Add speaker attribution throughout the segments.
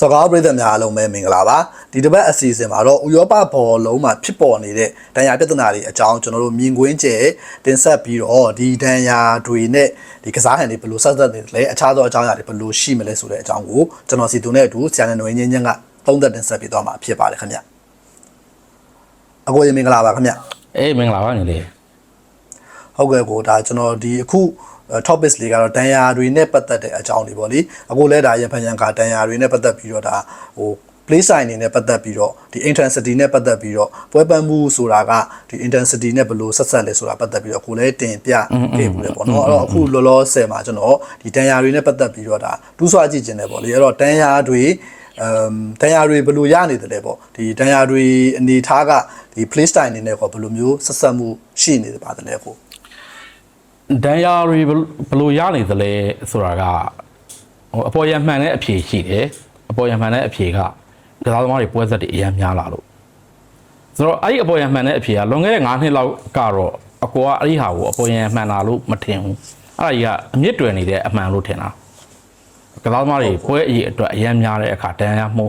Speaker 1: စော်ကားပရိသတ်များအားလုံးပဲမင်္ဂလာပါဒီတစ်ပတ်အစီအစဉ်မှာတော့ဥရောပဘောလုံးမှာဖြစ်ပေါ်နေတဲ့ဒဏ်ရာပြဿနာတွေအကြောင်းကျွန်တော်တို့မြင်ကွင်းကျဲတင်ဆက်ပြီးတော့ဒီဒဏ်ရာတွေနဲ့ဒီကစားဟန်တွေဘယ်လိုဆက်သက်နေလဲအခြားသောအကြောင်းအရာတွေဘယ်လိုရှိမလဲဆိုတဲ့အကြောင်းကိုကျွန်တော်စီသူနဲ့အတူဆရာနယ်နွေးချင်းချင်းကသုံးသက်တင်ဆက်ပြီးတော့မှာဖြစ်ပါတယ်ခင်ဗျအကိုရေမင်္ဂလာပါခင်ဗျ
Speaker 2: အေးမင်္ဂလာပါညီလေး
Speaker 1: ဟုတ်ကဲ့ကိုဒါကျွန်တော်ဒီအခု topics လေးကတော့တန်ရာတွေနဲ့ပတ်သက်တဲ့အကြောင်းတွေပေါ့လေအခုလဲဒါရဖန်ရန်ကတန်ရာတွေနဲ့ပတ်သက်ပြီးတော့ဒါဟို play sign နေနဲ့ပတ်သက်ပြီးတော့ဒီ intensity နဲ့ပတ်သက်ပြီးတော့ပွဲပန်းမှုဆိုတာကဒီ intensity နဲ့ဘယ်လိုဆက်ဆက်လဲဆိုတာပတ်သက်ပြီးတော့ကိုလည်းတင်ပြခဲ့ဘူးလေပေါ့နော်အဲ့တော့အခုလောလောဆယ်မှာကျွန်တော်ဒီတန်ရာတွေနဲ့ပတ်သက်ပြီးတော့ဒါတူးဆွားကြည့်ခြင်းတယ်ပေါ့လေအဲ့တော့တန်ရာတွေအမ်တန်ရာတွေဘယ်လိုရနေတယ်လဲပေါ့ဒီတန်ရာတွေအနေထားကဒီ play style အနေနဲ့ကောဘယ်လိုမျိုးဆက်ဆက်မှုရှိနေတယ်ပါတယ်လဲကို
Speaker 2: ဒန်ယာတွေဘယ်ဘယ်လိုရနေသလဲဆိုတာကဟိုအပေါ်ရမှန်တဲ့အဖြေရှိတယ်အပေါ်ရမှန်တဲ့အဖြေကကစားသမားတွေပွဲဆက်တွေအများများလာလို့ဆိုတော့အဲ့ဒီအပေါ်ရမှန်တဲ့အဖြေကလွန်ခဲ့တဲ့9နှစ်လောက်ကတော့အကောကအဲ့ဒီဟာကိုအပေါ်ရမှန်လာလို့မထင်ဘူးအဲ့ဒါကြီးကအမြင့်တွယ်နေတဲ့အမှန်လို့ထင်တာကစားသမားတွေပွဲအရေးအတွက်အများများတဲ့အခါဒန်ယာမှု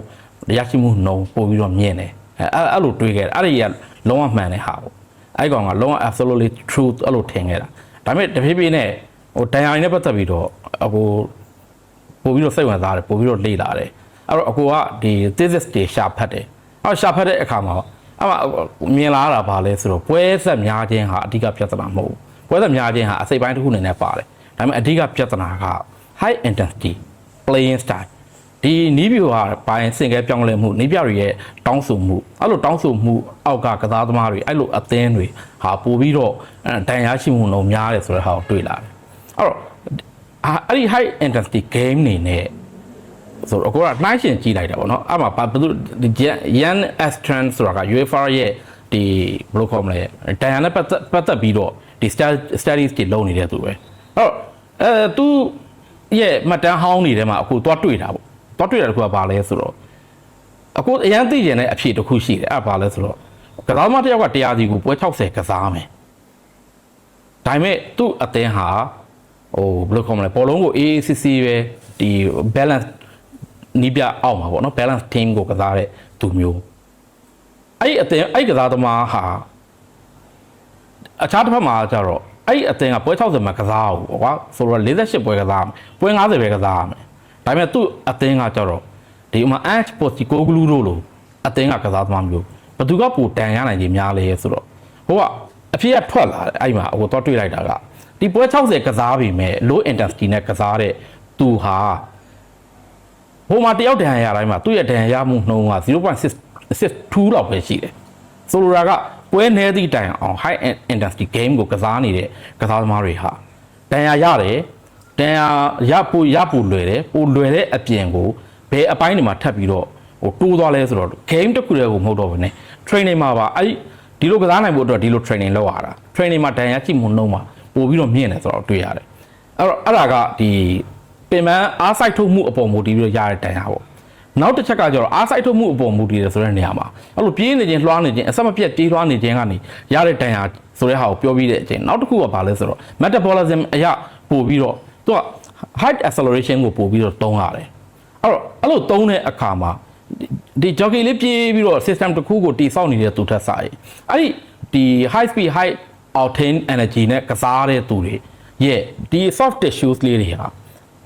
Speaker 2: ရရှိမှုနှုံပို့ပြီးတော့မြင့်တယ်အဲအဲ့အဲ့လိုတွေးခဲ့တယ်အဲ့ဒီကလုံးဝမှန်တဲ့ဟာပေါ့အဲ့ဒီကောင်ကလုံးဝ absolutely truth အဲ့လိုထင်ခဲ့တာ ဒါပေမဲ့တဖြည်းဖြည်းနဲ့ဟိုဒန်ယာနဲ့ပတ်သက်ပြီးတော့အကိုပို့ပြီးတော့စိတ်ဝင်စားတယ်ပို့ပြီးတော့လေ့လာတယ်အဲ့တော့အကိုကဒီ thesis တွေရှာဖတ်တယ်အဲ့တော့ရှာဖတ်တဲ့အခါမှာအဲ့မှာမြင်လာတာဘာလဲဆိုတော့ပွဲဆက်များခြင်းဟာအဓိကပြဿနာမဟုတ်ဘူးပွဲဆက်များခြင်းဟာအစိပ်ပိုင်းတစ်ခုအနေနဲ့ပါတယ်ဒါပေမဲ့အဓိကပြဿနာက high intensity playing style ဒီနီးပြူဟာပိုင်းစင်ကဲပြောင်းလဲမှုနီးပြတွေရဲ့တောင်းဆိုမှုအဲ့လိုတောင်းဆိုမှုအောက်ကကစားသမားတွေအဲ့လိုအသင်းတွေဟာပို့ပြီးတော့ဒဏ်ရာရှိမှုလုံးများတယ်ဆိုတဲ့ဟာကိုတွေ့လာတယ်အဲ့တော့အဲ့ဒီ high intensity game နေနဲ့ဆိုတော့အခုကနှိုင်းရှင်ကြည့်လိုက်တာပေါ့နော်အဲ့မှာဘာဘယ်သူဒီ Yan Astran ဆိုတာက UEFA ရဲ့ဒီဘယ်လိုခေါ်မလဲဒဏ်ရာနဲ့ပတ်သက်ပတ်သက်ပြီးတော့ဒီ studies တွေလုပ်နေတဲ့သူပဲအဲ့တော့အဲသူရဲ့မှတ်တမ်းဟောင်းနေထဲမှာအခုသွားတွေ့တာပေါ့ သွားတွေ့တာတခုကဘာလဲဆိုတော့အခုအရန်သိကျင်တဲ့အဖြေတစ်ခုရှိတယ်အဲ့ဒါဘာလဲဆိုတော့ကစားသမားတစ်ယောက်ကတရားစီကိုပွဲ60ကစားမယ်ဒါပေမဲ့သူ့အသင်းဟာဟိုဘယ်လိုခေါ်မလဲဘောလုံးကို AACC ပဲဒီ balance နီးပြအောက်မှာပေါ့နော် balance team ကိုကစားတဲ့သူမျိုးအဲ့ဒီအသင်းအဲ့ဒီကစားသမားဟာအခြားတစ်ဖက်မှာကျတော့အဲ့ဒီအသင်းကပွဲ60မှာကစားအောင်ပေါ့ကွာဆိုတော့48ပွဲကစားမယ်ပွဲ90ပဲကစားရမယ် ဒါပေမဲ့သူ့အသင်းကကျတော့ဒီမှာ Ange Postecoglou တို့လိုအသင်းကကစားသမားမျိုးဘသူကပိုတန်ရနိုင်ခြင်းများလဲဆိုတော့ဟိုကအဖြစ်ကထွက်လာတယ်အဲ့ဒီမှာဟိုတော့တွေ့လိုက်တာကဒီပွဲ60ကစားပြီမဲ့ low intensity နဲ့ကစားတဲ့သူဟာဟိုမှာတယောက်တန်ရတိုင်းမှာသူ့ရဲ့တန်ရမှုနှုန်းက0.62လောက်ပဲရှိတယ်ဆိုလိုတာကပွဲနေသည့်တိုင်အောင် high intensity game ကိုကစားနေတဲ့ကစားသမားတွေဟာတန်ရရတယ် တန်ရရပိုရပိုလွယ်တယ်ပိုလွယ်တဲ့အပြင်ကိုဘယ်အပိုင်းတွေမှာထပ်ပြီးတော့ဟိုတိုးသွားလဲဆိုတော့ game တစ်ခုတည်းကိုမဟုတ်တော့ဘူးね training မှာပါအဲ့ဒီလိုကစားနိုင်ဖို့အတွက်ဒီလို training လုပ်ရတာ training မှာတန်ရကြည့်မှုနှုန်းမှာပို့ပြီးတော့မြင့်တယ်ဆိုတော့တွေ့ရတယ်အဲ့တော့အဲ့ဒါကဒီပင်ပန်းအားစိုက်ထုတ်မှုအပေါ်မူတည်ပြီးတော့ရတဲ့တန်ရပေါ့နောက်တစ်ချက်ကကျတော့အားစိုက်ထုတ်မှုအပေါ်မူတည်တယ်ဆိုတဲ့နေရာမှာအဲ့လိုပြေးနေခြင်းလွှားနေခြင်းအဆက်မပြတ်ပြေးလွှားနေခြင်းကနေရတဲ့တန်ရာဆိုတဲ့ဟာကိုပြောပြီးတဲ့အချိန်နောက်တစ်ခုကဘာလဲဆိုတော့ metabolism အရာပို့ပြီးတော့ သူက height acceleration ကိုပို့ပြီးတော့တုံးရတယ်အဲ့တော့အဲ့လိုတုံးတဲ့အခါမှာဒီ jockey လေးပြေးပြီးတော့ system တစ်ခုကိုတိစောက်နေတဲ့သူထက်စားရင်အဲ့ဒီဒီ high speed high octane energy နဲ့ကစားတဲ့သူတွေရဲ့ဒီ soft tissues လေးတွေဟာ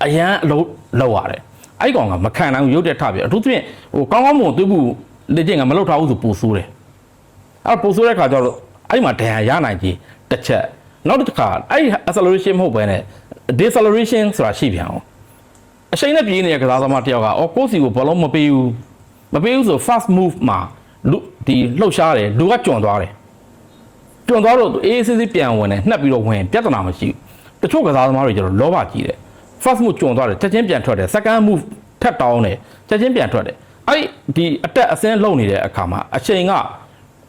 Speaker 2: အရန်အလုံးလောက်ရတယ်အဲ့ကောင်ကမခံနိုင်ဘူးရုပ်တက်ထပြအထူးသဖြင့်ဟိုကောင်းကောင်းမွန်သွေးဘူးလေ့ကျင့်ကမလုပ်ထားဘူးဆိုပိုဆိုးတယ်အဲ့ပိုဆိုးတဲ့ခါကျတော့အဲ့မှာဒဏ်ရာရနိုင်ကြီးတစ်ချက်နောက်တစ်ခါအဲ့ acceleration မဟုတ်ဘဲနဲ့ deceleration ဆိုတာရှိပြန်အောင်အရှိန်နဲ့ပြေးနေတဲ့ကစားသမားတစ်ယောက်ကအော်ကိုယ့်စီကိုဘောလုံးမပေးဘူးမပေးဘူးဆို fast move မှာလူဒီလှုပ်ရှားတယ်လူကကြွန်သွားတယ်ကြွန်သွားတော့အေးအေးဆေးဆေးပြန်ဝင်တယ်နှက်ပြီးတော့ဝင်ပြဿနာမရှိဘူးတချို့ကစားသမားတွေကျတော့လောဘကြီးတယ် first move ကြုံသွားတယ်ချက်ချင်းပြန်ထွက်တယ် second move ထပ်တောင်းတယ်ချက်ချင်းပြန်ထွက်တယ်အဲ့ဒီအတက်အစင်းလုံနေတဲ့အခါမှာအချိန်က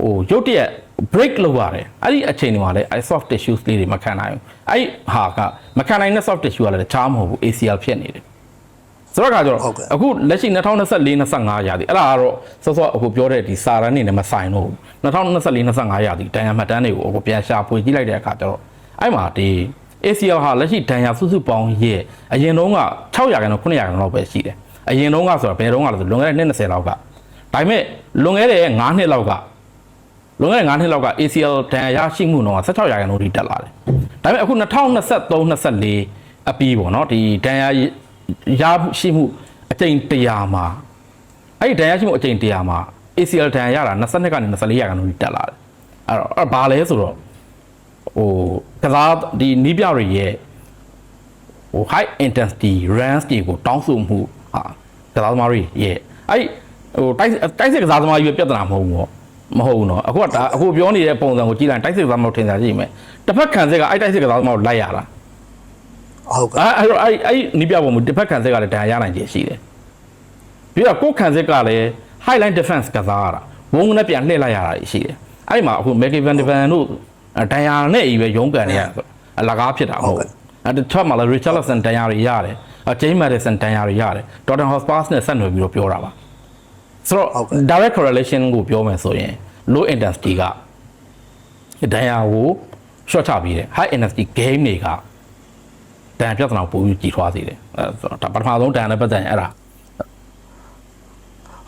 Speaker 2: ဟိုရုတ်တရက် break လုပ်ရတယ်အဲ့ဒီအချိန်တွေမှာလည်းအဲ့ soft tissues လေးတွေမခံနိုင်ဘူးအဲ့ဟာကမခံနိုင်တဲ့ soft tissue ကလည်းတခြားမဟုတ်ဘူး ACL ဖြစ်နေတယ်ဆိုတော့ကကြတော့အခုလက်ရှိ2024 25ရာသီအဲ့ဒါကတော့စောစောအခုပြောတဲ့ဒီစာရန်နေနဲ့မဆိုင်တော့ဘူး2024 25ရာသီတန်ရမှတ်တမ်းတွေကိုအခုပြန်ရှာဖွေကြည့်လိုက်တဲ့အခါကျတော့အဲ့မှာဒီ ACL ဟာလက်ရှိဒဏ်ရာစုစုပေါင်းရဲ့အရင်တုန်းက600ခန်းတော့900ခန်းလောက်ပဲရှိတယ်အရင်တုန်းကဆိုတော့ဘယ်တုန်းကလဲဆိုလွန်ခဲ့တဲ့နှစ်20လောက်ကဒါပေမဲ့လွန်ခဲ့တဲ့9နှစ်လောက်က လွန်ခဲ့တဲ့9နှစ်လောက်က ACL တန်ရရှိမှုတော့16ရာခိုင်နှုန်းထိတက်လာတယ်ဒါပေမဲ့အခု2023 24အပြီးပေါ့နော်ဒီတန်ရရရှိမှုအကြိမ်100မှာအဲ့ဒီတန်ရရှိမှုအကြိမ်100မှာ ACL တန်ရရတာ22ကနေ24ရာခိုင်နှုန်းထိတက်လာတယ်အဲ့တော့အဲ့ဘာလဲဆိုတော့ဟိုကစားဒီနီးပြတွေရဲ့ဟို high intensity runs တွေကိုတောင်းဆိုမှုဟာကစားသမားတွေရဲ့အဲ့ဟိုတိုက်တိုက်စစ်ကစားသမားကြီးပဲပြဿနာမဟုတ်ဘူးပေါ့ မဟုတ်ဘူးနော်အခုကဒါအခုပြောနေတဲ့ပုံစံကိုကြည့်လိုက်တိုက်စစ်ကစားမလို့ထင်စားကြည့်မယ်တစ်ဖက်ခံစစ်ကအဲ့တိုက်စစ်ကစားမလို့လိုက်ရတာ
Speaker 1: ဟုတ်ကဲ့
Speaker 2: အဲ့တော့အဲ့အဲ့နီးပြပုံမူတစ်ဖက်ခံစစ်ကလည်းဒဏ်ရနိုင်ခြင်းရှိတယ်ပြီးတော့ကိုယ်ခံစစ်ကလည်း high line defense ကစားရတာဝုန်းနဲ့ပြန်လှည့်လိုက်ရတာရှိတယ်အဲ့မှာအခု Michael Van Deven တို့ဒဏ်ရနဲ့ကြီးပဲရုံးကန်နေရအလကားဖြစ်တာမဟုတ်ဘူးအဲ့တချတ်မှာလည်း Richarlison ဒဏ်ရတွေရတယ် James Madison ဒဏ်ရတွေရတယ် Tottenham Hotspur နဲ့ဆက်နွယ်ပြီးတော့ပြောတာပါ ဆိုတော့ direct correlation ကိုပြောမယ်ဆိုရင် low intensity ကဒဏ်ရာကို short ချပြီးတယ် high intensity game တွေကတန်ပြဿနာကိုပိုပြီးကြီးထွားစေတယ်အဲဆိုတော့ဒါပထမဆုံးတန်နဲ့ပတ်သက်ရင်အဲ့ဒါ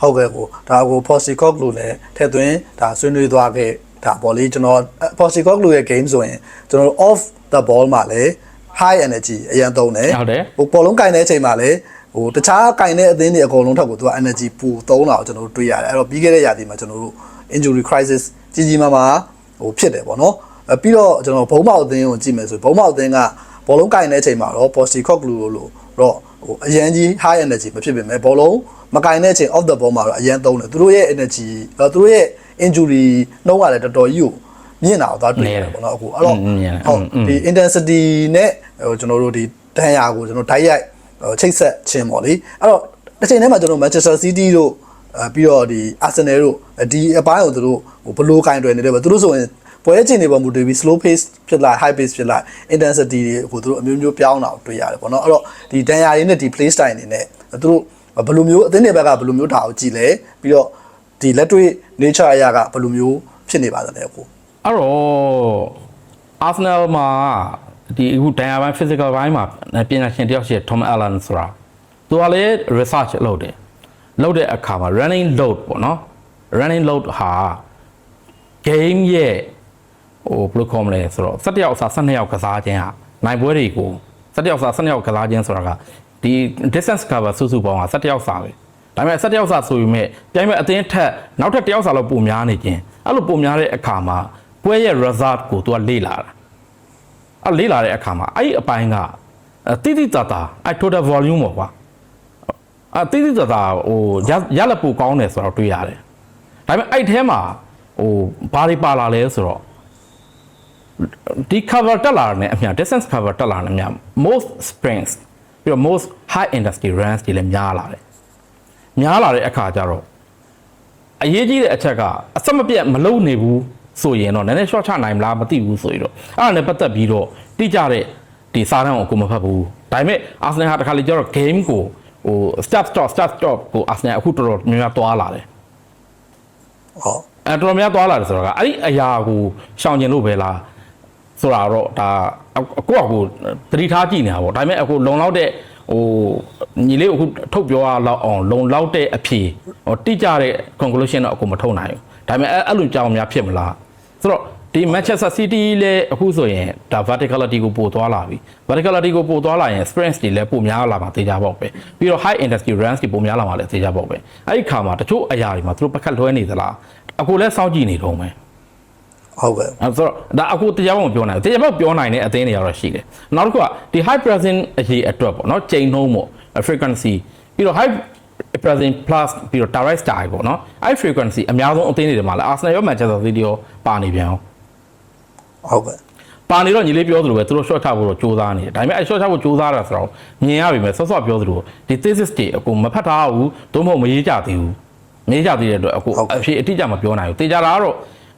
Speaker 1: ဟုတ်ကဲ့ကိုဒါကို Posicock လို့လည်းထည့်သွင်းဒါဆွေးနွေးသွားခဲ့ဒါပေါ့လေကျွန်တော် Posicock လို့ရဲ့ game ဆိုရင်ကျွန်တော် off the ball မှာလည်း high energy အရင်သုံးတယ်
Speaker 2: ဟုတ်တယ်
Speaker 1: ဟိုပေါ်လုံးကင်တဲ့အချိန်မှာလည်း ဟိုတခြားကင်တဲ့အသင်းတွေအကုန်လုံးထက်ကိုသူက energy ပိုသုံးတာကိုကျွန်တော်တို့တွေ့ရတယ်အဲ့တော့ပြီးခဲ့တဲ့ရာသီမှာကျွန်တော်တို့ injury crisis ကြီးကြီးမားမားဟိုဖြစ်တယ်ပေါ့နော်အဲ့ပြီးတော့ကျွန်တော်ဘုံမောက်အသင်းကိုကြည့်မယ်ဆိုဘုံမောက်အသင်းကဘောလုံးကင်တဲ့အချိန်မှာတော့ positive cock glue လို့တော့ဟိုအရန်ကြီး high energy မဖြစ်ပေမဲ့ဘောလုံးမကင်တဲ့အချိန် off the ball မှာတော့အရန်သုံးတယ်သူတို့ရဲ့ energy သူတို့ရဲ့ injury နှုံးရတယ်တော်တော်ကြီးကိုမြင့်တာတော့တွေ့ရတယ်ပေါ့နော်အခုအဲ့တော့ဟုတ်ဒီ intensity နဲ့ဟိုကျွန်တော်တို့ဒီတန်ရာကိုကျွန်တော်ဓာတ်ရိုက် ချိတ်ဆက်ခြင်းပေါ့လေအဲ့တော့တစ်ချိန်တည်းမှာကျွန်တော် Manchester City တို့အဲပြီးတော့ဒီ Arsenal တို့ဒီအပိုင်းကိုသူတို့ဟိုဘလိုကင်တွယ်နေတယ်ပေါ့သူတို့ဆိုရင်ပွဲချင်းတွေပေါ်မူတည်ပြီး slow pace ဖြစ်လာ high pace ဖြစ်လာ intensity တွေကိုသူတို့အမျိုးမျိုးပြောင်းတာကိုတွေ့ရတယ်ပေါ့နော်အဲ့တော့ဒီတန်ရာရင်းနဲ့ဒီ play style တွေနဲ့သူတို့ဘယ်လိုမျိုးအသင်းတွေဘက်ကဘယ်လိုမျိုးထားအောင်ကြည့်လဲပြီးတော့ဒီလက်တွေ့ nature အရာကဘယ်လိုမျိုးဖြစ်နေပါသလဲအခု
Speaker 2: အဲ့တော့ Arsenal မှာ ဒီအခုဒဏ်ရာပိုင်း physical ဘိုင်းမှာပညာရှင်တယောက်ရှိတယ် Tom Allen ဆိုတာသူကလည်း research လုပ်တယ်လုပ်တဲ့အခါမှာ running load ပေါ့နော် running load ဟာ game ရဲ့ဟိုဘယ်လိုခေါ်မလဲဆိုတော့17ယောက်အစား12ယောက်ကစားခြင်းဟာနိုင်ပွဲတွေကို17ယောက်အစား12ယောက်ကစားခြင်းဆိုတာကဒီ distance cover စုစုပေါင်းက17ယောက်စားပဲဒါပေမဲ့17ယောက်စားဆိုပေမဲ့ပြိုင်မဲ့အသင်းထက်နောက်ထပ်1ယောက်စားလောက်ပိုများနေခြင်းအဲ့လိုပိုများတဲ့အခါမှာပွဲရဲ့ result ကိုသူကလေ့လာတာ အဲ့လေ့လာတဲ့အခါမှာအဲ့ဒီအပိုင်းကအဲတိတိတတာအဲ့ total volume ပေါ့ကွာအတိတိတတာဟိုရရလက်ပူကောင်းတယ်ဆိုတော့တွေ့ရတယ်ဒါပေမဲ့အဲ့ထဲမှာဟိုဘာတွေပါလာလဲဆိုတော့ဒီ cover တက်လာတယ်အမြ distance cover တက်လာတယ်အမြ most springs ပြီးတော့ most high intensity runs တွေလည်းများလာတယ်များလာတဲ့အခါကျတော့အရေးကြီးတဲ့အချက်ကအစမပြတ်မလုံနေဘူး ဆိုရင်တော့နည်းနည်း short ချနိုင်မလားမသိဘူးဆိုရင်တော့အဲ့ဒါနဲ့ပတ်သက်ပြီးတော့တိကျတဲ့ဒီစာတမ်းကိုအကိုမဖတ်ဘူးဒါပေမဲ့ Arsenal ဟာတစ်ခါလေကျတော့ game ကိုဟို start stop start stop ကို Arsenal အခုတော်တော်များများသွားလာတယ်
Speaker 1: ဟုတ်
Speaker 2: အဲတော်တော်များသွားလာတယ်ဆိုတော့ကအဲ့ဒီအရာကိုရှောင်ကျင်လို့ပဲလားဆိုတာတော့ဒါအကိုကကိုသတိထားကြည့်နေတာပေါ့ဒါပေမဲ့အခုလုံလောက်တဲ့ဟိုညီလေးအခုထုတ်ပြောရလောက်အောင်လုံလောက်တဲ့အဖြေဟိုတိကျတဲ့ conclusion တော့အခုမထုတ်နိုင်ဘူးဒါပေမဲ့အဲ့အဲ့လိုကြောင်များဖြစ်မလား ဆိုတော့ဒီ Manchester City လည်းအခုဆိုရင်ဒါ verticality ကိုပို့သွားလာပြီ verticality ကိုပို့သွားလာရင် sprints တွေလည်းပိုများလာမှာသိကြပေါ့ပဲပြီးတော့ high intensity runs တွေပိုများလာမှာလည်းသိကြပေါ့ပဲအဲ့ဒီခါမှာတချို့အရာတွေမှာသူတို့ပကတ်လွှဲနေသလားအခုလည်းစောင့်ကြည့်နေတော့မယ်
Speaker 1: ဟုတ်ကဲ့
Speaker 2: အဲဆိုတော့ဒါအခုတရားပေါ်မပြောနိုင်ဘူးတရားပေါ်ပြောနိုင်တဲ့အသင်းတွေကတော့ရှိတယ်နောက်တစ်ခုကဒီ high pressing အရေးအတွက်ပေါ့နော်ချိန်နှုံးပေါ့ frequency ပြီးတော့ high pressing plus ပြီးတော့ direct style ပေါ့နော်အဲ့ frequency အများဆုံးအသင်းတွေမှာလည်း Arsenal ရော Manchester City ရောပါနေပြန်အောင်
Speaker 1: ဟုတ်ကဲ့
Speaker 2: ပါနေတော့ညီလေးပြောသလိုပဲသူတို့ short ချဖို့တော့စူးစမ်းနေတယ်ဒါပေမဲ့အဲ့ short ချဖို့စူးစမ်းတာဆိုတော့မြင်ရပြီမဲ့ဆော့ဆော့ပြောသလိုဒီ thesis တွေအကုန်မဖတ်ထားဘူးသို့မဟုတ်မရေးကြသေးဘူးမရေးကြသေးတဲ့အတွက်အခုအဖြစ်အတိအကျမပြောနိုင်ဘူးတေချာတာကတော့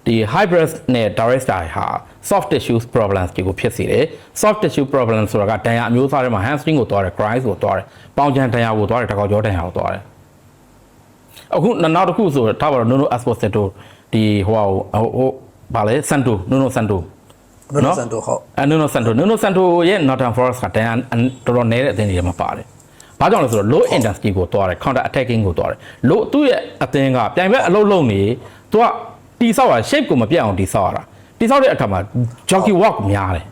Speaker 2: ဒီ hybrid နဲ့ direct style ဟာ soft tissues problems တွေကိုဖြစ်စေတယ် soft tissue problems ဆိုတာကဒဏ်ရာအမျိုးအစားတွေမှာ hamstring ကိုသွားတယ် grind ကိုသွားတယ်ပေါင်ချန်ဒဏ်ရာကိုသွားတယ်တကောက်ကျောဒဏ်ရာကိုသွားတယ်အခုနောက်တစ်ခုဆိုထားပါတော့ Nuno Esposito ဒီဟိုဟာဟိုဟိုဗာလဲ Santo Nuno Santo
Speaker 1: နော်စန်တိုဟုတ်
Speaker 2: အဲနူနိုဆန်တိုနူနိုဆန်တိုရဲ့ Northern Forest ကတန်တော်တော်နည်းတဲ့အသင်းတွေမှာပါတယ်ဘာကြောင့်လဲဆိုတော့ low intensity ကိုတွားတယ် counter attacking ကိုတွားတယ် low သူ့ရဲ့အသင်းကပြိုင်ဘက်အလုံးလုံးနေသူက တိဆောက်ရ shape ကိုမပြတ်အောင်တိဆောက်ရတာတိဆောက်တဲ့အခါမှာ jockey walk များတယ်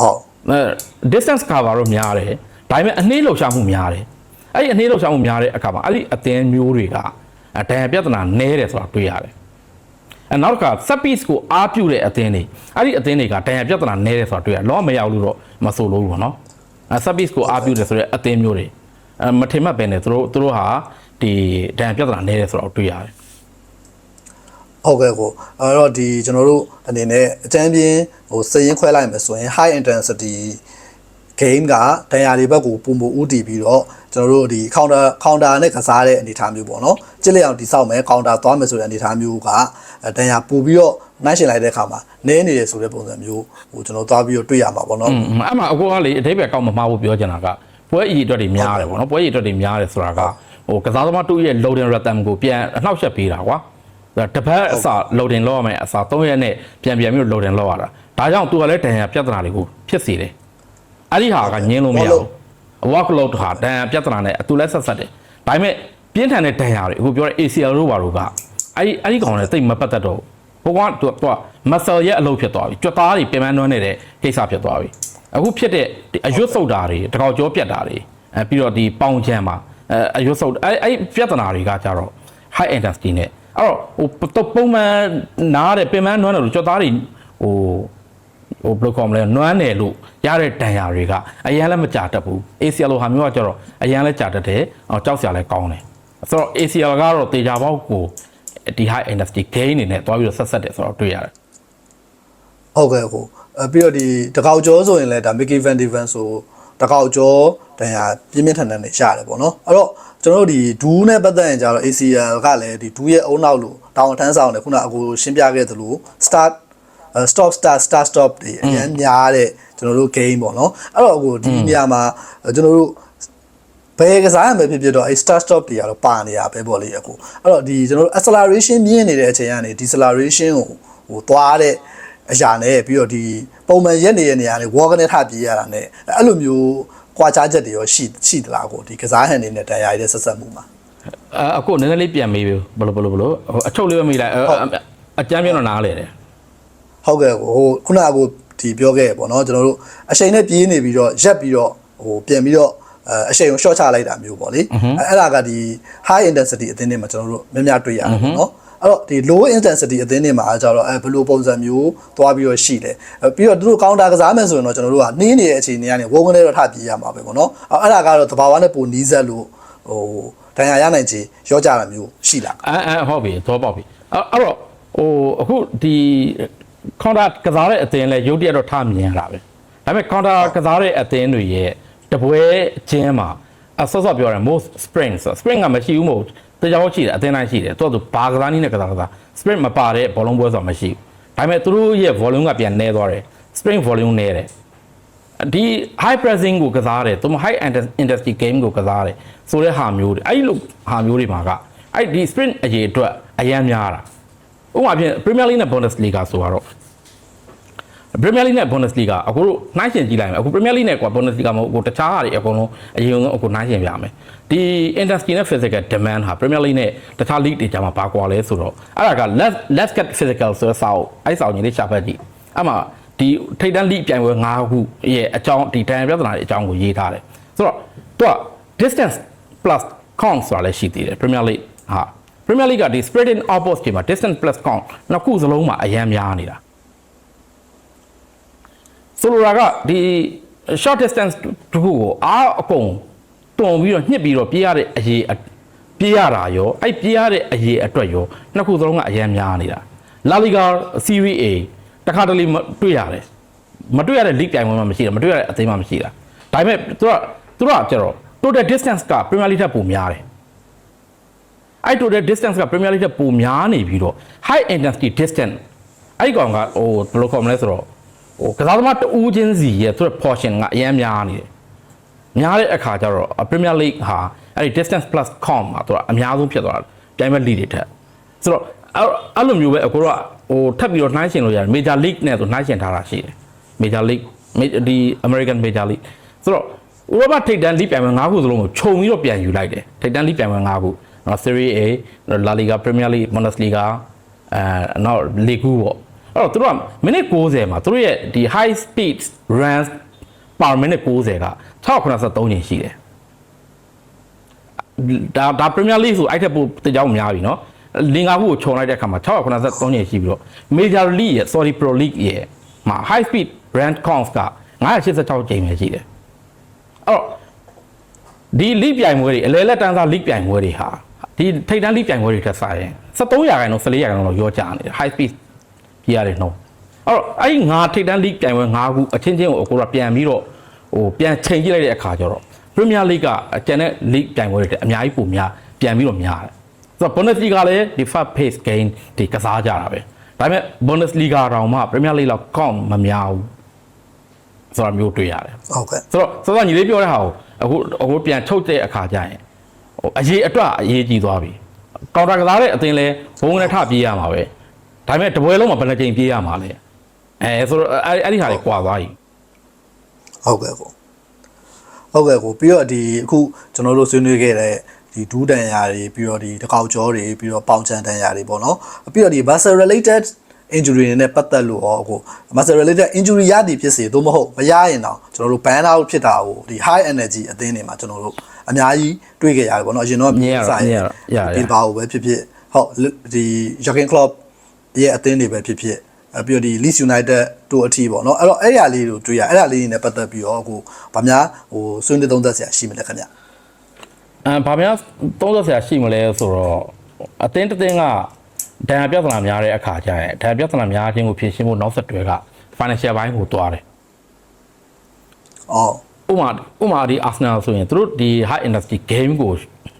Speaker 1: ဟုတ်
Speaker 2: အဲ distance cover တော့များတယ်ဒါပေမဲ့အနှေးလှုပ်ရှားမှုများတယ်အဲ့ဒီအနှေးလှုပ်ရှားမှုများတဲ့အခါမှာအဲ့ဒီအသင်းမျိုးတွေကအဲဒဏ်ရာပြဿနာနည်းတယ်ဆိုတာတွေ့ရတယ်အဲနောက်တစ်ခါ set piece ကိုအားပြုတဲ့အသင်းတွေအဲ့ဒီအသင်းတွေကဒဏ်ရာပြဿနာနည်းတယ်ဆိုတာတွေ့ရတယ်လောကမရောက်လို့တော့မဆိုလို့ဘူးပေါ့နော်အဲ set piece ကိုအားပြုတယ်ဆိုတဲ့အသင်းမျိုးတွေအဲမထင်မှတ်ပဲနဲ့သူတို့သူတို့ဟာဒီဒဏ်ရာပြဿနာနည်းတယ်ဆိုတာကိုတွေ့ရတယ်
Speaker 1: ဟုတ်ကဲ့ကိုအဲ့တော့ဒီကျွန်တော်တို့အနေနဲ့အကြမ်းပြင်းဟိုစရင်ခွဲလိုက်မယ်ဆိုရင် high intensity game ကဒဏ်ရာတွေဘက်ကိုပုံပုံဥတည်ပြီးတော့ကျွန်တော်တို့ဒီ counter counter နဲ့ကစားတဲ့အနေအထားမျိုးပေါ့နော်ကြစ်လက်အောင်တိစောက်မယ် counter သွားမယ်ဆိုတဲ့အနေအထားမျိုးကဒဏ်ရာပူပြီးတော့နိုင်ရှင်လိုက်တဲ့အခါမှာနည်းနေတယ်ဆိုတဲ့ပုံစံမျိုးဟိုကျွန်တော်သွားပြီးတော့တွေ့ရမှာပေါ့နော်
Speaker 2: อืมအဲ့မှာအကိုကလေအတိတ်ပဲကောက်မမှားဖို့ပြောချင်တာကပွဲအီအတွက်တွေများတယ်ပေါ့နော်ပွဲအီအတွက်တွေများတယ်ဆိုတာကဟိုကစားသမားတူရဲ့ loading rhythm ကိုပြန်အနှောက်အယှက်ပေးတာကွာ ဒါတစ်ပတ်အစ loading လောက်ရမယ်အစ3ရက်နဲ့ပြန်ပြန်ပြီး loading လောက်ရတာဒါကြောင့်သူကလည်းဒဏ်ရာပြဿနာတွေကိုဖြစ်စေတယ်အဲ့ဒီဟာကညင်းလို့မရဘူး workload ဟာဒဏ်ရာပြဿနာနဲ့အတူလက်ဆက်ဆက်တယ်ဒါပေမဲ့ပြင်းထန်တဲ့ဒဏ်ရာတွေအခုပြောတဲ့ ACL တို့ဘာလို့ကအဲ့ဒီအဲ့ဒီကောင်နဲ့တိတ်မပတ်သက်တော့ဘူးဟိုကသူက muscle ရဲ့အလုပ်ဖြစ်သွားပြီကြွက်သားတွေပြင်ပန်းနှွမ်းနေတဲ့ကိစ္စဖြစ်သွားပြီအခုဖြစ်တဲ့ဒီအရွတ်ဆုပ်တာတွေတကောက်ကြောပြတ်တာတွေအဲပြီးတော့ဒီပေါင်ချမ်းမှာအဲအရွတ်ဆုပ်အဲ့အဲ့ပြဿနာတွေကကြတော့ high intensity နဲ့ အဲ့တော့ဟိုတော့ပုံမှန်နားတဲ့ပြင်ပန်းနှွမ်းတယ်လို့ကြွက်သားတွေဟိုဟိုဘယ်လိုခေါ်မလဲနွမ်းတယ်လို့ရတဲ့တန်ရာတွေကအရန်လည်းမကြတတ်ဘူး ACL လိုဟာမျိုးကကျတော့အရန်လည်းကြတတ်တယ်အော်ကြောက်စရာလည်းကောင်းတယ်ဆိုတော့ ACL ကတော့တေချာပေါက်ကိုဒီ high industry gain အနေနဲ့တွားပြီးတော့ဆက်ဆက်တယ်ဆိုတော့တွေ့ရတယ်
Speaker 1: ဟုတ်ကဲ့ကိုအဲပြီးတော့ဒီတကောက်ကျောဆိုရင်လည်းဒါ Mickey Van de Ven ဆိုတကောက်ကျောတန်ရာပြင်းပြင်းထန်ထန်နဲ့ရတယ်ပေါ့နော်အဲ့တော့ ကျွန်တော်တို့ဒီဒူးနဲ့ပတ်သက်ရင်ကြတော့ ACL ကလည်းဒီဒူးရဲ့အုံနောက်လို့တောင်ထမ်းဆောင်တယ်ခုနအကူရှင်းပြခဲ့သလို start stop start start stop တွေအရင်များတဲ့ကျွန်တော်တို့ game ပေါ့နော်အဲ့တော့အခုဒီနေရာမှာကျွန်တော်တို့ဘယ်ကစားရမယ်ဖြစ်ဖြစ်တော့အဲ start stop တွေကတော့ပါနေရပဲပေါ့လေအခုအဲ့တော့ဒီကျွန်တော်တို့ acceleration မြင့်နေတဲ့အချိန်ကနေ deceleration ကိုဟိုသွားတဲ့အရာနဲ့ပြီးတော့ဒီပုံမှန်ရက်နေတဲ့နေရာနဲ့ walk နဲ့ထပြေးရတာနဲ့အဲ့လိုမျိုး ကွာခြားချက်တွေရောရှိရှိသလားကိုဒီကစားဟန်တွေနဲ့တရားရည်တဲ့ဆက်ဆက်မှုမှာ
Speaker 2: အဲအခုနည်းနည်းလေးပြန်မေးပြီဘယ်လိုဘယ်လိုဘယ်လိုဟိုအချုပ်လေးပဲမေးလိုက်အဲအကြမ်းပြတော့နားလေတယ်
Speaker 1: ဟုတ်ကဲ့ကိုဟိုခုနကကိုဒီပြောခဲ့ရပေါ့နော်ကျွန်တော်တို့အချိန်နဲ့ပြေးနေပြီးတော့ရက်ပြီးတော့ဟိုပြန်ပြီးတော့အဲအချိန်ကို short ချလိုက်တာမျိုးပေါ့လေအဲအဲ့ဒါကဒီ high intensity အသင်းတွေမှာကျွန်တော်တို့များများတွေ့ရတယ်ပေါ့နော် အဲ့တော့ဒီ low intensity အသင်းတွေမှာကျတော့အဲဘယ်လိုပုံစံမျိုးသွားပြီးတော့ရှိတယ်အဲပြီးတော့သူတို့ counter ကစားမယ်ဆိုရင်တော့ကျွန်တော်တို့ကနှင်းနေတဲ့အခြေအနေကနေဝုန်းကနေတော့ထပြေးရမှာပဲပေါ့နော်အဲ့ဒါကတော့သဘာဝနဲ့ပုံနီးစက်လို့ဟိုဒဏ်ရာရနိုင်ခြေရောကြတာမျိုးရှိလား
Speaker 2: အဲအဲဟုတ်ပြီသောပေါက်ပြီအဲ့အဲ့တော့ဟိုအခုဒီကွန်တာကစားတဲ့အသင်းလဲရုပ်တရက်တော့ထားမြင်ရတာပဲဒါပေမဲ့ကွန်တာကစားတဲ့အသင်းတွေရဲ့တပွဲချင်းမှာအဆော့ဆော့ပြောတယ် most sprint ဆို sprint ကမရှိဘူးမဟု တ်တရားဟုတ်ရှိတယ်အသင်းတိုင်းရှိတယ်သူကသူဘာကစားနည်းနဲ့ကစားကစား sprint မပါတဲ့ဘောလုံးပွဲဆိုတာမရှိဘူးဒါပေမဲ့သူတို့ရဲ့ volume ကပြန်နည်းသွားတယ် sprint volume နည်းတယ်ဒီ high pressing ကိုကစားတယ်သူမ high intensity game ကိုကစားတယ်ဆိုတဲ့ဟာမျိုးတွေအဲ့ဒီလိုဟာမျိုးတွေမှာကအဲ့ဒီ sprint အရေးအတွက်အရန်များတာဥပမာဖြင့် Premier League နဲ့ Bundesliga ဆိုတော့ Premier League နဲ့ Bundesliga အခုတို့နှိုင်းရှင်ကြည့်လိုက်မယ်အခု Premier League နဲ့ကွာ Bundesliga မဟုတ်အခုတခြားဟာတွေအကုန်လုံးအရင်ကအခုနှိုင်းရှင်ပြမယ်ဒီ intensity နဲ့ physical demand ဟာ Premier League နဲ့တခြား league တွေကြားမှာဘာကွာလဲဆိုတော့အဲ့ဒါက let's let's get physical ဆိုတဲ့စာအုပ်အဲ့စာအုပ်ကြီးလေးရှာဖတ်ကြည့်အဲ့မှာဒီထိပ်တန်း league ပြိုင်ပွဲ၅ခုရဲ့အကြောင်းဒီတန်ရပြဿနာတွေအကြောင်းကိုရေးထားတယ်ဆိုတော့သူက distance plus count ဆိုတာလည်းရှိသေးတယ် Premier League ဟာ Premier League ကဒီ spread in opposite တွေမှာ distance plus count နှစ်ခုစလုံးမှာအရန်များနေတာ ဆိုလိုတာကဒီ short distance တခုကိုအားအကုန်တွန်ပြီးတော့ညှစ်ပြီးတော့ပြေးရတဲ့အရေးအပြေးရတာရောအဲ့ပြေးရတဲ့အရေးအတွက်ရောနှစ်ခုစလုံးကအရန်များနေတာ La Liga Serie A တခါတလေမတွေ့ရတယ်မတွေ့ရတဲ့ league တိုင်ပွဲမှာမရှိတာမတွေ့ရတဲ့အသိမ်းမှာမရှိတာဒါပေမဲ့သူကသူကကျတော့ total distance က Premier League ထက်ပိုများတယ်အဲ့ total distance က Premier League ထက်ပိုများနေပြီးတော့ high intensity distance အဲ့ဒီကောင်ကဟိုဘယ်လိုခေါ်မလဲဆိုတော့ ဟိုကစားသမားတဦးချင်းစီရဲ့သူ့ portion ကအများများနေတယ်များတဲ့အခါကျတော့ Premier League ဟာအဲ့ဒီ distance plus com မှာသူကအများဆုံးဖြစ်သွားတယ်ပြိုင်မဲ့ league တွေထက်ဆိုတော့အဲ့အဲ့လိုမျိုးပဲအခုတော့ဟိုထပ်ပြီးတော့နှိုင်းရှင်လို့ရတယ် Major League နဲ့ဆိုနှိုင်းရှင်ထားတာရှိတယ် Major League ဒီ American Major League ဆိုတော့ဥရောပထိပ်တန်းလိပြိုင်ပွဲ၅ခုစလုံးကိုခြုံပြီးတော့ပြန်ယူလိုက်တယ်ထိပ်တန်းလိပြိုင်ပွဲ၅ခုနော် Serie A La Liga Premier League Bundesliga အဲနောက် Ligue ပေါ့ အဲ့တော့သူတို့ကမိနစ်60မှာသူတို့ရဲ့ဒီ high speed runs per minute 60က683ချိန်ရှိတယ်ဒါဒါ Premier League ဆိုအဲ့ထက်ပိုတကြောင်များပြီเนาะလင်္ကာခုကိုခြုံလိုက်တဲ့အခါမှာ683ချိန်ရှိပြီးတော့ Major League ရဲ့ Saudi Pro League ရဲ့မှာ high speed run count က986ချိန်ပဲရှိတယ်အဲ့တော့ဒီ league ပြိုင်ပွဲတွေအလဲလက်တန်းစား league ပြိုင်ပွဲတွေဟာဒီထိပ်တန်း league ပြိုင်ပွဲတွေထက်စာရင်73ရာခိုင်နှုန်း14ရာခိုင်နှုန်းလောက်ရောကြနေတယ် high speed ပြရတယ်နှုန်းအဲ့တော့အဲ့ဒီငါထိပ်တန်း league ပြိုင်ပွဲ၅ခုအချင်းချင်းကိုအကိုကပြန်ပြီးတော့ဟိုပြန်ချိန်ကြည့်လိုက်တဲ့အခါကျတော့ Premier League ကအကျန်တဲ့ league ပြိုင်ပွဲတွေတက်အများကြီးပိုများပြန်ပြီးတော့များတယ်ဆိုတော့ Bundesliga လည်းဒီ fast pace game ဒီကစားကြတာပဲဒါပေမဲ့ Bundesliga တောင်မှ Premier League လောက်ကောင်းမများဘူးဆိုတာမျိုးတွေ့ရတယ်
Speaker 1: ဟုတ်ကဲ့
Speaker 2: ဆိုတော့စောစောညီလေးပြောတဲ့ဟာကိုအခုအခုပြန်ထုတ်တဲ့အခါကျရင်ဟိုအရေးအတွက်အရေးကြီးသွားပြီကောင်တာကစားတဲ့အသင်းလဲဘုံနဲ့ထပြေးရမှာပဲ ဒါပေမဲ့တပွဲလုံးမှာဘယ်နှကြိမ်ပြေးရမှာလဲအဲဆိုတော့အဲ့အဲ့ဒီဟာတွေကွာသွားပြီ
Speaker 1: ဟုတ်ကဲ့ကိုဟုတ်ကဲ့ကိုပြီးတော့ဒီအခုကျွန်တော်တို့ဆွေးနွေးခဲ့တဲ့ဒီဒူးတန်ရာတွေပြီးတော့ဒီတကောက်ကြောတွေပြီးတော့ပေါင်ချန်တန်ရာတွေပေါ့နော်ပြီးတော့ဒီ muscle related injury တွေနဲ့ပတ်သက်လို့ရောအခု muscle related injury ရသည်ဖြစ်စေသို့မဟုတ်မရရင်တော့ကျွန်တော်တို့ ban out ဖြစ်တာကိုဒီ high energy အသင်းတွေမှာကျွန်တော်တို့အများကြီးတွေ့ခဲ့ရတယ်ပေါ့နော်အရင်တော့
Speaker 2: မြင်ရတော့မြင်ရတော့ရရ
Speaker 1: ဒီဘာကိုပဲဖြစ်ဖြစ်ဟုတ်ဒီ Jurgen Klopp ရဲ့အသင်းတွေပဲဖြစ်ဖြစ်အဲပြီးတော့ဒီ Leeds United တို့အထီးပေါ့နော်အဲ့တော့အဲ့ရလေးတို့တွေ့ရအဲ့ရလေးတွေနဲ့ပတ်သက်ပြီးတော့အခုဗမာဟိုဆွေးနွေးသုံးသပ်စရာရှိမလဲခင်ဗျ
Speaker 2: အဲဘာများသုံးသက်ဆရာရှိမလဲဆိုတော့အသင်းတစ်သင်းကဒဏ်ရာပြဿနာများတဲ့အခါကျရင်ဒဏ်ရာပြဿနာများခြင်းကိုဖြေရှင်းဖို့နောက်ဆက်တွဲက financial ဘိုင်းကိုတွားတယ်
Speaker 1: အော်
Speaker 2: ဥမာဥမာဒီ Arsenal ဆိုရင်သူတို့ဒီ high industry game ကို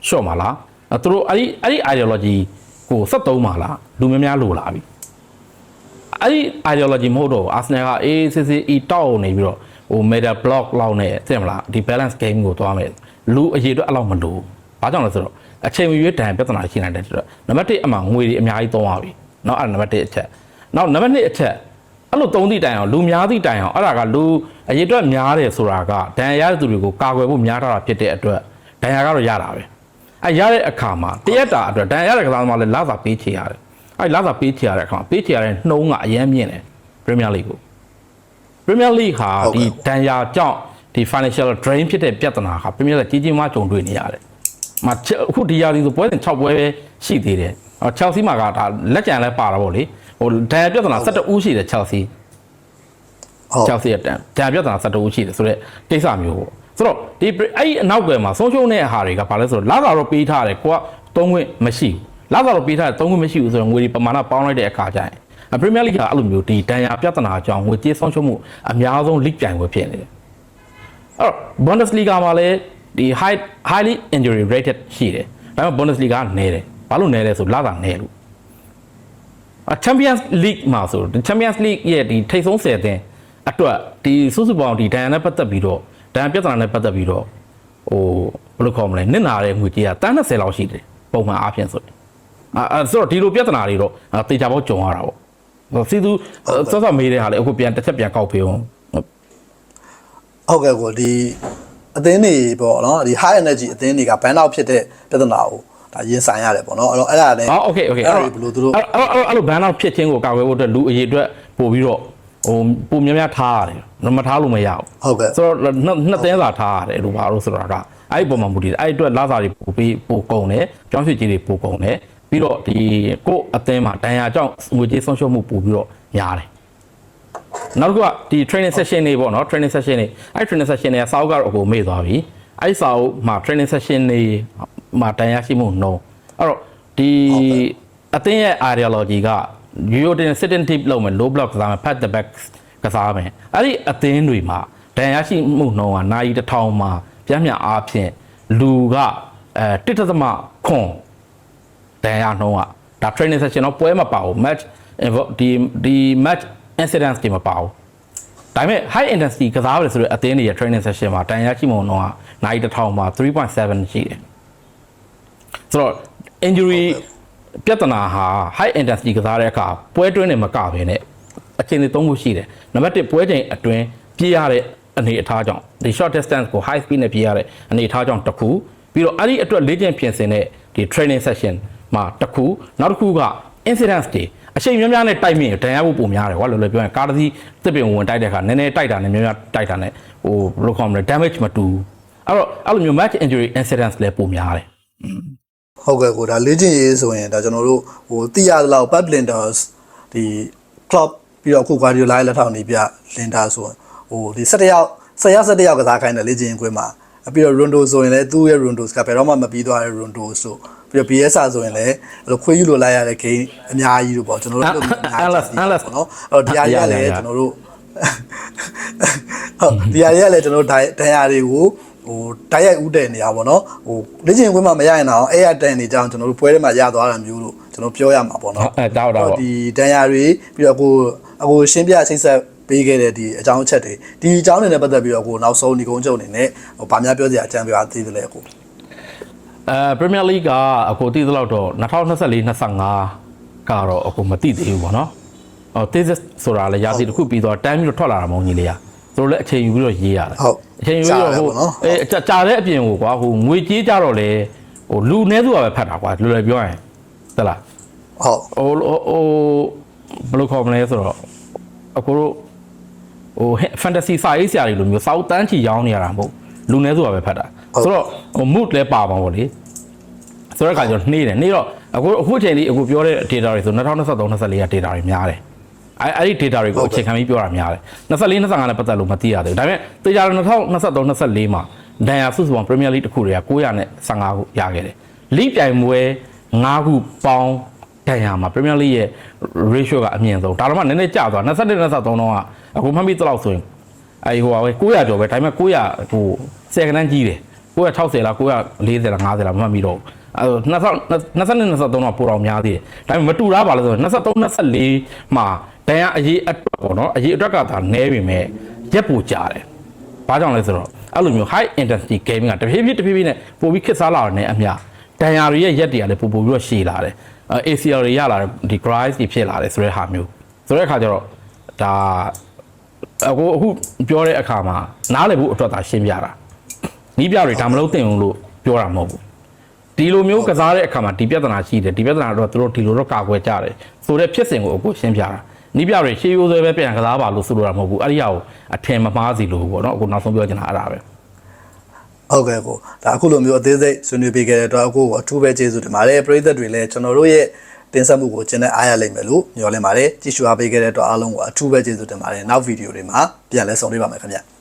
Speaker 2: ရှော့မှာလားအဲသူတို့အဲ့ဒီအဲ့ဒီ ideology ကို73မှာလားလူများများလိုလာပြီ အဲ့ဒီ ideology မဟုတ်တော့ဘူး Arsenal က ACCE တောက်နေပြီးတော့ဟို meta block လောက်နဲ့သိမလားဒီ balance game ကိုသွားမယ်လူအရေးအတွက်အဲ့လောက်မလိုဘာကြောင့်လဲဆိုတော့အချိန်မရွေးတန်ပြဿနာရှိနိုင်တဲ့အတွက်နံပါတ်1အမှငွေတွေအများကြီးသုံးရပြီเนาะအဲ့ဒါနံပါတ်1အချက်နောက်နံပါတ်2အချက်အဲ့လိုသုံးသည့်တိုင်အောင်လူများသည့်တိုင်အောင်အဲ့ဒါကလူအရေးအတွက်များတယ်ဆိုတာကဒဏ်ရာရတဲ့သူတွေကိုကာကွယ်ဖို့များထားတာဖြစ်တဲ့အတွက်ဒဏ်ရာကတော့ရတာပဲအဲရတဲ့အခါမှာတရက်တာအတွက်ဒဏ်ရာရတဲ့ကစားသမားလည်းလာစာပေးချေရတယ် အဲလာစာပေးချေရတဲ့အခါမှာပေးချေရတဲ့နှုံးကအရမ်းမြင့်တယ်ပရီးမီးယားလိဂ်ကို Premier League ဟာဒီဒဏ်ရာကြောင့်ဒီ financial drain ဖြစ်တဲ့ပြဿနာဟာ Premier League ကြီးကြီးမားကြုံတွေ့နေရတယ်။မအခုဒီယာဒီဆိုပွဲစဉ်6ပွဲပဲရှိသေးတယ်။အော် Chelsea မှာကဒါလက်ကျန်လဲပါတာပေါ့လေ။ဟိုဒဏ်ရာပြဿနာ17ဦးရှိတယ် Chelsea
Speaker 1: ဟုတ်
Speaker 2: Chelsea ရဲ့တန်ဒဏ်ရာပြဿနာ17ဦးရှိတယ်ဆိုတော့ကိစ္စမျိုးပေါ့။ဆိုတော့ဒီအဲ့ဒီအနောက်ကွယ်မှာဆုံးရှုံးတဲ့အဟာတွေကဘာလဲဆိုတော့လာသာတော့ပေးထားတယ်ကိုကသုံးခွင့်မရှိဘူး။ လာသာတော့ပေးထားတယ်သုံးခွင့်မရှိဘူးဆိုတော့ငွေဒီပမာဏပေါင်းလိုက်တဲ့အခါကျရင်ပရီးမီးယားလိဂ်ကအဲ့လိုမျိုးဒီဒဏ်ရာပြဿနာကြောင့်ငွေကြေးဆုံးရှုံးမှုအများဆုံး league ပြိုင်ပွဲဖြစ်နေတယ်အဲ့တော့ Bundesliga မှာလည်းဒီ high highly injury rated ရှိတယ်ဒါပေမဲ့ Bundesliga ကနည်းတယ်ဘာလို့နည်းလဲဆိုလာတာနည်းလို့အ Champions League မှာဆိုဒီ Champions League ရဲ့ဒီထိပ်ဆုံး10တင်အတွက်ဒီစုစုပေါင်းဒီဒဏ်ရာနဲ့ပတ်သက်ပြီးတော့ဒဏ်ရာပြဿနာနဲ့ပတ်သက်ပြီးတော့ဟိုဘယ်လိုခေါ်မလဲနစ်နာတဲ့ငွေကြေးကတန်း20လောက်ရှိတယ်ပုံမှန်အားဖြင့်ဆိုရင် အဲအဲဆိုတော့ဒီလိုပြဿနာတွေတော့အဲတေချာပေါက်ကြုံရတာပေါ့စီသူစောစောမေးတဲ့ဟာလေအခုပြန်တစ်ချက်ပြန်ကောက်ပေးအောင်
Speaker 1: ဟုတ်ကဲ့ကိုဒီအသင်းတွေပေါ့နော်ဒီ high energy အသင်းတွေက ban out ဖြစ်တဲ့ပြဿနာကိုဒါရင်ဆိုင်ရတယ်ပေါ့နော်အဲ့တော့အဲ့ဒါလည်း
Speaker 2: အော်โอเคโอเค
Speaker 1: အဲ့
Speaker 2: အဲ့
Speaker 1: ဒါ
Speaker 2: တော့
Speaker 1: တွေဘယ်လိုသူတို့
Speaker 2: အဲ့အဲ့အဲ့အဲ့လိုဘန်တော့ဖြစ်ချင်းကိုကာကွယ်ဖို့အတွက်လူအရေးအတွက်ပို့ပြီးတော့ဟိုပုံများများထားရတယ်မထားလို့မရဘူး
Speaker 1: ဟုတ်ကဲ့
Speaker 2: ဆိုတော့နှစ်နှစ်သင်းစာထားရတယ်လို့ပါလို့ဆိုတာကအဲ့ဒီပုံမှာမူတည်တယ်အဲ့ဒီအတွက်လာစာတွေပို့ပြီးပို့ကုန်တယ်ကြောင်းရွှေကြီးတွေပို့ကုန်တယ် ပြီးတော့ဒီကိုယ့်အသင်းမှာဒဏ်ရာကြောင့်ငွေကြေးဆုံးရှုံးမှုပို့ပြီးတော့များတယ်နောက်တစ်ခုကဒီ training session တွေပေါ့နော် training session တွေအဲ့ training session တွေကစာအုပ်ကတော့အကုန်မေ့သွားပြီအဲ့ဒီစာအုပ်မှာ training session တွေမှာတန်ရရှိမှုနှုံးအဲ့တော့ဒီအသင်းရဲ့ ideology က Euro tin sitting deep လုပ်မယ် low block ကစားမယ် pat the back ကစားမယ်အဲ့ဒီအသင်းတွေမှာတန်ရရှိမှုနှုံးကနိုင်တစ်ထောင်မှာပြန်ပြန်အားဖြင့်လူကအဲတစ်တစ်သမခွန် တန်ရနှုံးကဒါ training session တော့ပွဲမပါဘူး match invo- ဒီဒီ match incidents တွေမပါဘူးဒါပေမဲ့ high intensity ကစားရတယ်ဆိုတော့အသင်းတွေရဲ့ training session မှာတန်ရရှိမှုနှုံးကနိုင်တစ်ထောင်မှာ3.7ရှိတယ်ဆိုတော့ injury ပြဿနာဟာ high intensity ကစားတဲ့အခါပွဲတွင်းနေမကဘဲနဲ့အချိန်တွေသုံးခုရှိတယ်နံပါတ်1ပွဲချိန်အတွင်းပြေးရတဲ့အနေအထားကြောင့်ဒီ short distance ကို high speed နဲ့ပြေးရတဲ့အနေအထားကြောင့်တစ်ခုပြီးတော့အဲ့ဒီအတွက်လေ့ကျင့်ပြင်ဆင်တဲ့ဒီ training session မှာတစ်ခုနောက်တစ်ခုက incidents တွေအချိန်များများနဲ့တိုက်မြင့်ဒဏ်ရာဖို့ပုံများတယ်ကွာလောလောပြောရင်ကားတစ်စီးတစ်ပင်ဝင်တိုက်တဲ့အခါနည်းနည်းတိုက်တာနဲ့များများတိုက်တာနဲ့ဟိုဘယ်လိုခေါ်မလဲ damage မတူဘူးအဲ့တော့အဲ့လိုမျိုး match injury incidents လည်းပုံများတယ်
Speaker 1: ဟုတ်ကဲ့ကိုဒါလေ့ကျင့်ရေးဆိုရင်ဒါကျွန်တော်တို့ဟိုသိရသလောက် Pep Linders ဒီ club ပြီးတော့အခု Guardiola ရဲ့လက်ထောက်နေပြ Linda ဆိုရင်ဟိုဒီ17ယောက်10ယောက်17ယောက်ကစားခိုင်းတယ်လေ့ကျင့်ရေးခွင့်မှာ ပြီးတော့ Rondo ဆိုရင်လည်းသူ့ရဲ့ Rondo ကဘယ်တော့မှမပြီးသွားတဲ့ Rondo ဆိုပြီးတော့ BSR ဆိုရင်လည်းအဲ့လိုခွေးယူလိုလိုက်ရတဲ့ game အများကြီးလို့ပေါ့ကျွန်တော်တို့အဲ့လိုမျိုးအများကြီးပေါ့နော်အဲ့တော့ဒီအရာလည်းကျွန်တော်တို့ဟုတ်ဒီအရာလည်းကျွန်တော်တို့ဒဏ်ရာတွေကိုဟိုတိုက်ရိုက်ဥတည်နေရပါတော့ဟိုလေ့ကျင့်ခွင့်မှမရရင်တော့အဲ့ရတန်နေကြအောင်ကျွန်တော်တို့ပွဲထဲမှာရသွားတာမျိုးလို့ကျွန်တော်ပြောရမှာပေါ့နော်
Speaker 2: အဲတောက်တော့
Speaker 1: ဒီဒဏ်ရာတွေပြီးတော့ကိုအခုရှင်းပြချိတ်ဆက် ပေးခဲ့တဲ့ဒီအကြောင်းအချက်တွေဒီအကြောင်းတွေနဲ့ပတ်သက်ပြီးတော့ကိုနောက်ဆုံးဒီကုန်းချုပ်အနေနဲ့ဟိုဗာများပြောစရာအကြံပြပါသေးတယ်လေကို
Speaker 2: အဲ Premier League ကအခုတည်သလောက်တော့2024 25ကတော့အခုမသိသေးဘူးပေါ့နော်။ဟော thesis ဆိုတာလည်းရာသီတစ်ခုပြီးတော့တန်းပြီးတော့ထွက်လာတာမဟုတ်ကြီးလေ။သူတို့လည်းအချိန်ယူပြီးတော့ရေးရတယ်
Speaker 1: ဟုတ်။
Speaker 2: အချိန်ယူပြီးတော့ဟိုအဲကြာကြာတဲ့အပြင်ကိုကွာဟိုငွေကြေးကြတော့လေဟိုလူနည်းစုကပဲဖတ်တာကွာလွယ်လွယ်ပြောရင်သလား
Speaker 1: ဟုတ်
Speaker 2: ဟိုဟိုဘယ်လိုခေါ်မလဲဆိုတော့အခုတို့ ဟို fantasy စာရေးဆရာတွေလိုမျိုးစောက်တန်းချီရောင်းနေရတာမဟုတ်လူနည်းစုကပဲဖတ်တာဆိုတော့ဟို mood လဲပါမှာပေါ့လေဆိုတော့အခါကျတော့နှေးတယ်နှေးတော့အခုအခုအချိန်လေးအခုပြောတဲ့ data တွေဆို2023 24က data တွေများတယ်အဲအဲ့ဒီ data တွေကိုအခြေခံပြီးပြောတာများတယ်24 25နဲ့ပတ်သက်လို့မသိရသေးဘူးဒါပေမဲ့တေချာ2023 24မှာဒန်ယာစုစုပေါင်း Premier League တစ်ခုတွေက900နဲ့15ခုရခဲ့တယ် League ပြိုင်ပွဲ9ခုပေါင်းဒန်ယာမှာ Premier League ရဲ့ ratio ကအမြင့်ဆုံးဒါတော့မှနည်းနည်းကျသွား21 23တော့က အခုမှတ်မိသလောက်ဆိုရင်အဲဟိုပါပဲ900ကျော်ပဲဒါပေမဲ့900ဟိုဆယ်ကနန်းကြီးတယ်960လား940လား50လားမမှတ်မိတော့ဘူးအဲ2022 23တော့ပိုတော်များသေးတယ်ဒါပေမဲ့မတူတာပါလို့ဆိုရင်23 24မှာဒန်ရအရေးအတွက်ပေါ့နော်အရေးအတွက်ကသာနည်းပြီမဲ့ရက်ပူကြတယ်ဘာကြောင့်လဲဆိုတော့အဲ့လိုမျိုး high intensity gaming ကတဖြည်းဖြည်းတဖြည်းဖြည်းနဲ့ပိုပြီးခစ်စားလာတယ်နဲ့အမျှဒန်ယာတွေရဲ့ရက်တွေကလည်းပိုပိုပြီးတော့ရှည်လာတယ်အဲ ACL တွေရလာတယ်ဒီ grind တွေဖြစ်လာတယ်ဆိုတဲ့ဟာမျိုးဆိုတဲ့အခါကျတော့ဒါ အခုအခုပြောတဲ့အခါမှာနားလည်ဖို့အတွက်သာရှင်းပြတာနီးပြတွေဒါမလုပ်သင့်ဘူးလို့ပြောတာမဟုတ်ဘူးဒီလိုမျိုးကစားတဲ့အခါမှာဒီပြဿနာရှိတယ်ဒီပြဿနာတော့သူတို့ဒီလိုတော့ကာကွယ်ကြတယ်ဆိုတော့ဖြစ်စဉ်ကိုအခုရှင်းပြတာနီးပြတွေရှေးရိုးဆွဲပဲပြန်ကစားပါလို့ဆိုလိုတာမဟုတ်ဘူးအဲ့ဒီဟာကိုအထင်မမှားစီလို့ပေါ့နော်အခုနောက်ဆုံးပြောချင်တာအဲ့ဒါပဲ
Speaker 1: ဟုတ်ကဲ့ကိုဒါအခုလိုမျိုးအသေးစိတ်ဆွေးနွေးပေးခဲ့တဲ့အတွက်အခုအထူးပဲကျေးဇူးတင်ပါတယ်ပရိသတ်တွေလည်းကျွန်တော်တို့ရဲ့ တင်ဆက်မှုကိုကျင်းတဲ့အားရလိမ့်မယ်လို့မျှော်လင့်ပါတယ်ကြည့်ရှုအားပေးခဲ့တဲ့အတွက်အားလုံးကိုအထူးပဲကျေးဇူးတင်ပါတယ်နောက်ဗီဒီယိုတွေမှာပြန်လည်ဆုံတွေ့ပါမယ်ခင်ဗျ